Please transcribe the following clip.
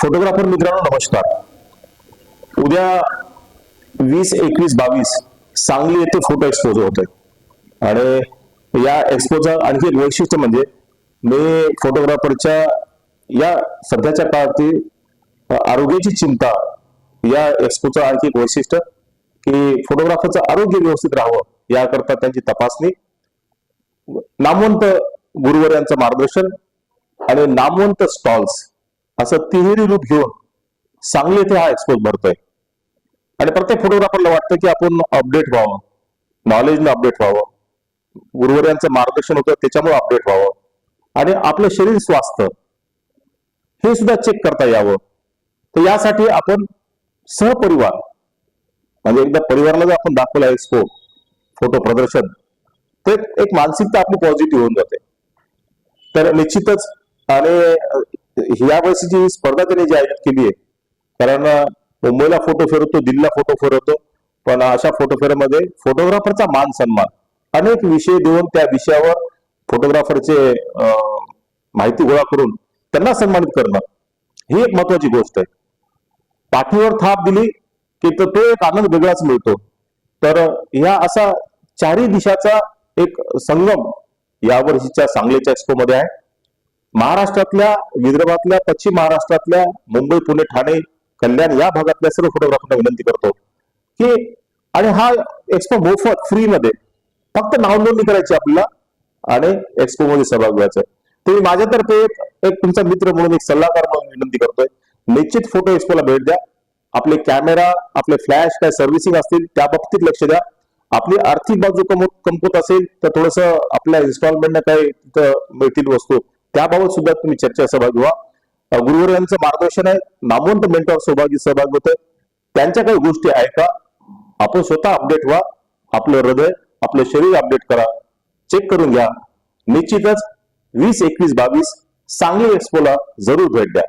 Photographer मित्रांनो नमस्कार. उद्या वीस एकवीस बावीस सांगली येथे फोटो एक्सपोज होत आहे आणि या एक्सपोचा आणखी एक वैशिष्ट्य म्हणजे मी फोटोग्राफरच्या या सध्याच्या काळातील आरोग्याची चिंता या एक्सपोचं आणखी एक वैशिष्ट्य की फोटोग्राफरचं आरोग्य व्यवस्थित राहावं याकरता त्यांची तपासणी. नामवंत गुरुवर्यांचं मार्गदर्शन आणि नामवंत स्टॉल्स असं तिहेरी रूप घेऊन सांगली येथे हा एक्सपोज भरतोय. आणि प्रत्येक फोटोग्राफरला वाटतं की आपण अपडेट व्हावं. नॉलेजनं अपडेट व्हावं. गुरुवर्यांचं मार्गदर्शन होतं त्याच्यामुळे अपडेट व्हावं. आणि आपलं शरीर स्वास्थ्य हे सुद्धा चेक करता यावं. तर यासाठी आपण सहपरिवार म्हणजे एकदा परिवाराला जर आपण दाखवला एक्सपो फोटो प्रदर्शन तर एक मानसिकता आपली पॉझिटिव्ह होऊन जाते. तर निश्चितच आणि यावेळेस जी स्पर्धा त्यांनी जी आयोजित केली आहे कारण मुंबईला फोटो फिरवतो दिल्लीला फोटो फिरवतो पण अशा फोटो फेरमध्ये फोटोग्राफरचा मान सन्मान अनेक विषय देऊन त्या विषयावर फोटोग्राफरचे माहिती गोळा करून त्यांना सन्मानित करणं ही एक महत्वाची गोष्ट आहे. पाठीवर थाप दिली की तर तो एक आनंद वेगळाच मिळतो. तर ह्या असा चारही दिशाचा एक संगम या वर्षीच्या सांगलीच्या एक्सपो मध्ये आहे. महाराष्ट्रातल्या विदर्भातल्या पश्चिम महाराष्ट्रातल्या मुंबई पुणे ठाणे कल्याण या भागातल्या सर्व फोटोग्राफरना विनंती करतो की आणि हा एक्सपो मोफत फ्री मध्ये फक्त नावनोंदणी करायची आपल्याला आणि एक्सपो मध्ये सहभाग घ्यायचा. तुम्ही माझ्यातर्फे एक एक तुमचा मित्र म्हणून एक सल्लागार म्हणून विनंती करतोय. निश्चित फोटो एक्सपोला भेट द्या. आपले कॅमेरा आपले फ्लॅश काय सर्व्हिसिंग असतील त्या बाबतीत लक्ष द्या. आपली आर्थिक बाजू कमवत कमकुत असेल तर थोडस आपल्या इन्स्टॉलमेंटने काही मिळतील वस्तू. त्याबाबत सुद्धा तुम्ही चर्चा सहभागी व्हा. गुरुवर यांचं मार्गदर्शन आहे. नामवंत मेंटॉर सहभागी सहभाग होत त्यांच्या काही गोष्टी ऐका आपण स्वतः अपडेट व्हा. आपलं हृदय आपलं शरीर अपडेट करा. चेक करून घ्या. निश्चितच वीस एकवीस बावीस सांगली एक्सपोला जरूर भेट द्या.